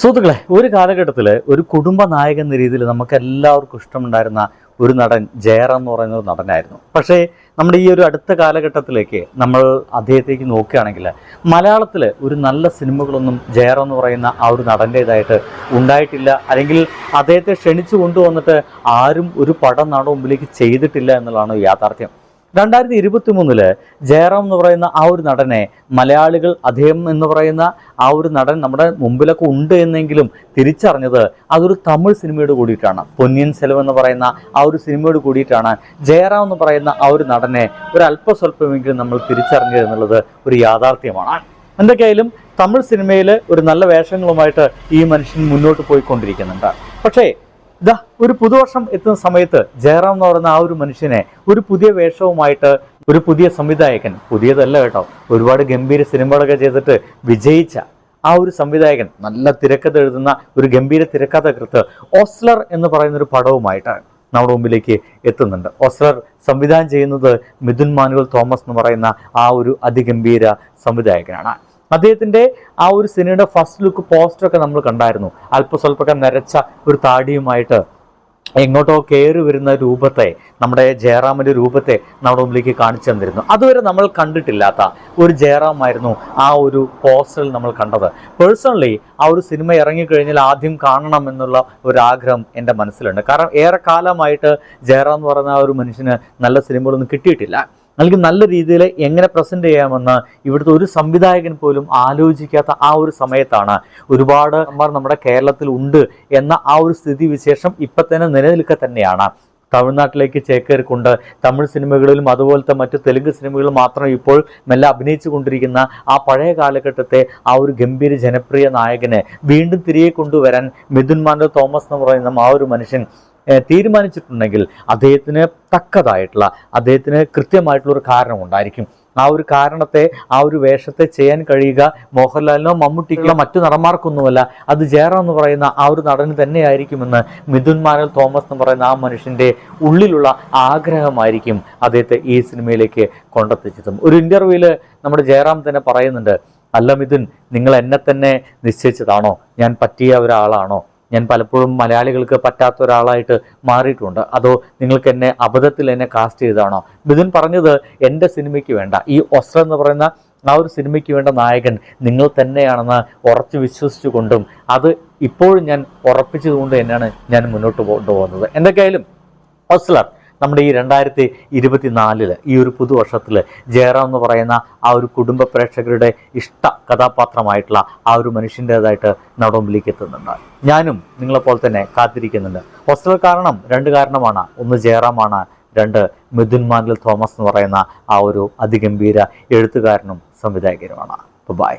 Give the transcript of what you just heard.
സുഹൃത്തുക്കളെ ഒരു കാലഘട്ടത്തിൽ ഒരു കുടുംബ നായകൻ എന്ന രീതിയിൽ നമുക്ക് എല്ലാവർക്കും ഇഷ്ടമുണ്ടായിരുന്ന ഒരു നടൻ ജയറാം എന്ന് പറയുന്ന ഒരു നടനായിരുന്നു. പക്ഷേ നമ്മുടെ ഈ ഒരു അടുത്ത കാലഘട്ടത്തിലേക്ക് നമ്മൾ അദ്ദേഹത്തേക്ക് നോക്കുകയാണെങ്കിൽ മലയാളത്തിൽ ഒരു നല്ല സിനിമകളൊന്നും ജയറാം എന്ന് പറയുന്ന ആ ഒരു നടന്റേതായിട്ട് ഉണ്ടായിട്ടില്ല. അല്ലെങ്കിൽ അദ്ദേഹത്തെ ക്ഷണിച്ചു കൊണ്ടുവന്നിട്ട് ആരും ഒരു പടം നാട് മുമ്പിലേക്ക് ചെയ്തിട്ടില്ല എന്നുള്ളതാണ് യാഥാർത്ഥ്യം. രണ്ടായിരത്തി ഇരുപത്തി മൂന്നിൽ ജയറാം എന്ന് പറയുന്ന ആ ഒരു നടനെ മലയാളികൾ അദ്ദേഹം എന്ന് പറയുന്ന ആ ഒരു നടൻ നമ്മുടെ മുമ്പിലൊക്കെ ഉണ്ട് എന്നെങ്കിലും തിരിച്ചറിഞ്ഞത് അതൊരു തമിഴ് സിനിമയോട് കൂടിയിട്ടാണ്. പൊന്നിയൻ സെലവ് എന്ന് പറയുന്ന ആ ഒരു സിനിമയോട് കൂടിയിട്ടാണ് ജയറാം എന്ന് പറയുന്ന ആ ഒരു നടനെ ഒരു അല്പസ്വല്പമെങ്കിലും നമ്മൾ തിരിച്ചറിഞ്ഞത് എന്നുള്ളത് ഒരു യാഥാർത്ഥ്യമാണ്. എന്തൊക്കെയായാലും തമിഴ് സിനിമയിൽ ഒരു നല്ല വേഷങ്ങളുമായിട്ട് ഈ മനുഷ്യൻ മുന്നോട്ട് പോയിക്കൊണ്ടിരിക്കുന്നുണ്ട്. പക്ഷേ ഇതാ ഒരു പുതുവർഷം എത്തുന്ന സമയത്ത് ജയറാം എന്ന് പറയുന്ന ആ ഒരു മനുഷ്യനെ ഒരു പുതിയ വേഷവുമായിട്ട് ഒരു പുതിയ സംവിധായകൻ പുതിയതല്ല കേട്ടോ ഒരുപാട് ഗംഭീര സിനിമകളൊക്കെ ചെയ്തിട്ട് വിജയിച്ച ആ ഒരു സംവിധായകൻ നല്ല തിരക്കഥ എഴുതുന്ന ഒരു ഗംഭീര തിരക്കഥകൃത്ത് ഓസ്ലർ എന്ന് പറയുന്ന ഒരു പടവുമായിട്ട് നമ്മുടെ മുമ്പിലേക്ക് എത്തുന്നുണ്ട്. ഓസ്ലർ സംവിധാനം ചെയ്യുന്നത് മിഥുൻ മാനുവൽ തോമസ് എന്ന് പറയുന്ന ആ ഒരു അതിഗംഭീര സംവിധായകനാണ്. അദ്ദേഹത്തിന്റെ ആ ഒരു സിനിമയുടെ ഫസ്റ്റ് ലുക്ക് പോസ്റ്ററൊക്കെ നമ്മൾ കണ്ടായിരുന്നു. അല്പസ്വല്പമൊക്കെ നരച്ച ഒരു താടിയുമായിട്ട് എങ്ങോട്ടോ കയറി വരുന്ന രൂപത്തെ നമ്മുടെ ജയറാമിന്റെ രൂപത്തെ നമ്മുടെ മുമ്പിലേക്ക് കാണിച്ചു തന്നിരുന്നു. അതുവരെ നമ്മൾ കണ്ടിട്ടില്ലാത്ത ഒരു ജയറാമായിരുന്നു ആ ഒരു പോസ്റ്ററിൽ നമ്മൾ കണ്ടത്. പേഴ്സണലി ആ ഒരു സിനിമ ഇറങ്ങിക്കഴിഞ്ഞാൽ ആദ്യം കാണണം എന്നുള്ള ഒരു ആഗ്രഹം എന്റെ മനസ്സിലുണ്ട്. കാരണം ഏറെ കാലമായിട്ട് ജയറാം എന്ന് പറയുന്ന ആ ഒരു മനുഷ്യന് നല്ല സിനിമകളൊന്നും കിട്ടിയിട്ടില്ല. അല്ലെങ്കിൽ നല്ല രീതിയിൽ എങ്ങനെ പ്രസന്റ് ചെയ്യാമെന്ന് ഇവിടുത്തെ ഒരു സംവിധായകൻ പോലും ആലോചിക്കാത്ത ആ ഒരു സമയത്താണ് ഒരുപാട് നമ്മുടെ കേരളത്തിൽ ഉണ്ട് എന്ന ആ ഒരു സ്ഥിതി വിശേഷം ഇപ്പം തന്നെ നിലനിൽക്കെ തന്നെയാണ്. തമിഴ്നാട്ടിലേക്ക് ചേക്കേറിക്കൊണ്ട് തമിഴ് സിനിമകളിലും അതുപോലത്തെ മറ്റ് തെലുങ്ക് സിനിമകളിലും മാത്രം ഇപ്പോൾ മെല്ലെ അഭിനയിച്ചു കൊണ്ടിരിക്കുന്ന ആ പഴയ കാലഘട്ടത്തെ ആ ഒരു ഗംഭീര ജനപ്രിയ നായകനെ വീണ്ടും തിരികെ കൊണ്ടുവരാൻ മിഥുൻ മാൻഡോ തോമസ് എന്ന് പറയുന്ന ആ ഒരു മനുഷ്യൻ തീരുമാനിച്ചിട്ടുണ്ടെങ്കിൽ അദ്ദേഹത്തിന് തക്കതായിട്ടുള്ള അദ്ദേഹത്തിന് കൃത്യമായിട്ടുള്ള ഒരു കാരണം ഉണ്ടായിരിക്കും. ആ ഒരു കാരണത്തെ ആ ഒരു വേഷത്തെ ചെയ്യാൻ കഴിയുക മോഹൻലാലിനോ മമ്മൂട്ടിക്കോ മറ്റു നടന്മാർക്കൊന്നുമല്ല. അത് ജയറാം എന്ന് പറയുന്ന ആ ഒരു നടന് തന്നെയായിരിക്കുമെന്ന് മിഥുൻ മാനൽ തോമസ് എന്ന് പറയുന്ന ആ മനുഷ്യന്റെ ഉള്ളിലുള്ള ആഗ്രഹമായിരിക്കും അദ്ദേഹത്തെ ഈ സിനിമയിലേക്ക് കൊണ്ടെത്തിച്ചതും. ഒരു ഇന്റർവ്യൂവിൽ നമ്മുടെ ജയറാം തന്നെ പറയുന്നുണ്ട് അല്ല മിഥുൻ നിങ്ങൾ എന്നെ തന്നെ നിശ്ചയിച്ചതാണോ? ഞാൻ പറ്റിയ ഒരാളാണോ? ഞാൻ പലപ്പോഴും മലയാളികൾക്ക് പറ്റാത്ത ഒരാളായിട്ട് മാറിയിട്ടുണ്ട്. അതോ നിങ്ങൾക്ക് എന്നെ അബദ്ധത്തിൽ എന്നെ കാസ്റ്റ് ചെയ്താണോ മിഥുൻ പറഞ്ഞത് എന്റെ സിനിമയ്ക്ക് വേണ്ട. ഈ ഒസ്ര എന്ന് പറയുന്ന ആ ഒരു സിനിമയ്ക്ക് വേണ്ട നായകൻ നിങ്ങൾ തന്നെയാണെന്ന് ഉറച്ചു വിശ്വസിച്ചുകൊണ്ടും അത് ഇപ്പോഴും ഞാൻ ഉറപ്പിച്ചതുകൊണ്ട് തന്നെയാണ് ഞാൻ മുന്നോട്ട് കൊണ്ടുപോകുന്നത് എന്തൊക്കെയായാലും ഒസ്ലർ നമ്മുടെ ഈ രണ്ടായിരത്തി ഇരുപത്തിനാലിൽ ഈ ഒരു പുതുവർഷത്തിൽ ജയറാം എന്ന് പറയുന്ന ആ ഒരു കുടുംബ പ്രേക്ഷകരുടെ ഇഷ്ട കഥാപാത്രമായിട്ടുള്ള ആ ഒരു മനുഷ്യന്റെതായിട്ട് നമ്മുടെ മുമ്പിലേക്ക് എത്തുന്നുണ്ട് ഞാനും നിങ്ങളെപ്പോലെ തന്നെ കാത്തിരിക്കുന്നുണ്ട്. ഹോസ്റ്റൽ കാരണം രണ്ട് കാരണമാണ്. ഒന്ന് ജയറാമാണ് രണ്ട് മിഥുൻ മാൻഡൽ തോമസ് എന്ന് പറയുന്ന ആ ഒരു അതിഗംഭീര എഴുത്തുകാരനും സംവിധായകനുമാണ്. ബൈ